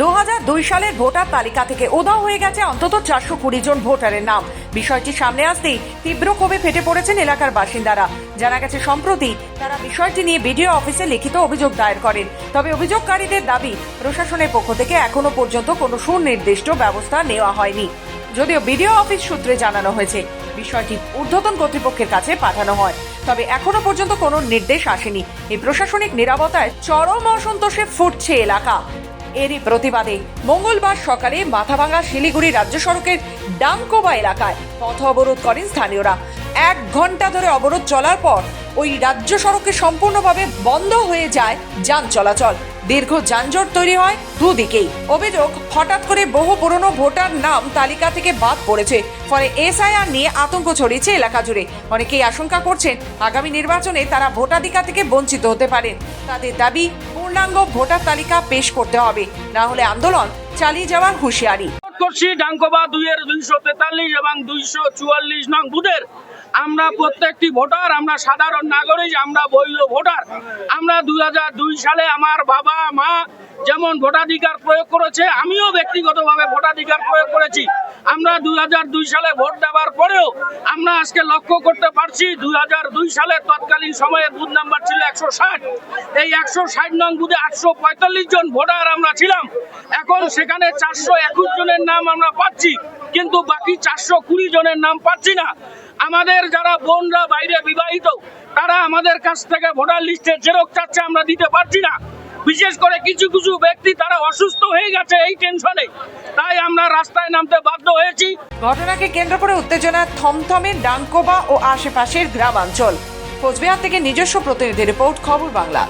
দু হাজার দুই সালের ভোটার তালিকা থেকে উধাও হয়ে গেছে অন্তত চারশো কুড়ি জন ভোটারের নাম। বিষয়টি সামনে আসতেই তীব্র ক্ষোভে ফেটে পড়েছেন এলাকার বাসিন্দারা। জানা গেছে, সম্প্রতি তারা বিষয়টি নিয়ে বিডিও অফিসে লিখিত অভিযোগ দায়ের করেন। তবে অভিযোগকারীদের দাবি, প্রশাসনের পক্ষ থেকে এখনও পর্যন্ত কোনো সুনির্দিষ্ট ব্যবস্থা নেওয়া হয়নি। যদিও বিডিও অফিস সূত্রে জানানো হয়েছে, বিষয়টি ঊর্ধ্বতন কর্তৃপক্ষের কাছে পাঠানো হয়। তবে এখনও পর্যন্ত কোনো নির্দেশ আসেনি। এই প্রশাসনিক নিরাপত্তায় চরম অসন্তোষে ফুটছে এলাকা। এরই প্রতিবাদে। মঙ্গলবার সকালে মাথাভাঙা শিলিগুড়ি রাজ্য সড়কের ডামকোবা এলাকায় পথ অবরোধ করেন স্থানীয়রা। এক ঘণ্টা ধরে অবরোধ চলার পর ওই রাজ্য সড়কে সম্পূর্ণভাবে বন্ধ হয়ে যায় যান চলাচল। দীর্ঘ যানজট তৈরি হয় দুদিকেই। অভিযোগ, হঠাৎ করে বহু পুরনো ভোটার নাম তালিকা থেকে বাদ পড়েছে। ফলে এসআইআর নিয়ে আতঙ্ক ছড়িয়েছে এলাকা জুড়ে। অনেকেই আশঙ্কা করছেন, আগামী নির্বাচনে তারা ভোটাধিকার থেকে বঞ্চিত হতে পারেন। তাদের দাবি, পূর্ণাঙ্গ ভোটার তালিকা পেশ করতে হবে। না হলে আন্দোলন চালিয়ে যাওয়ার হুঁশিয়ারি। করছি ডাঙ্কোবা দুইয়ের দুইশো তেতাল্লিশ এবং দুইশো চুয়াল্লিশ নং বুথের আমরা প্রত্যেকটি ভোটার, আমরা সাধারণ নাগরিক, আমরা বৈধ ভোটার। আমরা দুই দুই সালে আমার বাবা, মা যেমন ভোটাধিকার প্রয়োগ করেছে, আমিও ব্যক্তিগতভাবে ভোটাধিকার প্রয়োগ করেছি। আমরা দুই দুই সালে ভোট দেওয়ার পরেও আমরা আজকে লক্ষ্য করতে পারছি দুই সালে তৎকালীন সময়ে বুথ নাম্বার ছিল একশো ষাট। এই একশো ষাট নং বুথে আটশো পঁয়তাল্লিশ জন ভোটার আমরা ছিলাম। এখন সেখানে চারশো একুশ জনের নাম আমরা পাচ্ছি, কিন্তু বাকি চারশো কুড়ি জনের নাম পাচ্ছি না। আমাদের যারা বোনরা বাইরে বিবাহিত, তারা আমাদের কাছ থেকে ভোটার লিস্টে জেরক্স চাচ্ছে, আমরা দিতে পারছি না। বিশেষ করে কিছু কিছু ব্যক্তি, তারা অসুস্থ হয়ে গেছে এই টেনশনে। তাই আমরা রাস্তায় নামতে বাধ্য হয়েছি। ঘটনাকে কেন্দ্র করে উত্তেজনা থমথমে ডাঙ্কোবা ও আশেপাশের গ্রামাঞ্চল। কোচবিহার থেকে নিজস্ব প্রতিনিধি রিপোর্ট, খবর বাংলা।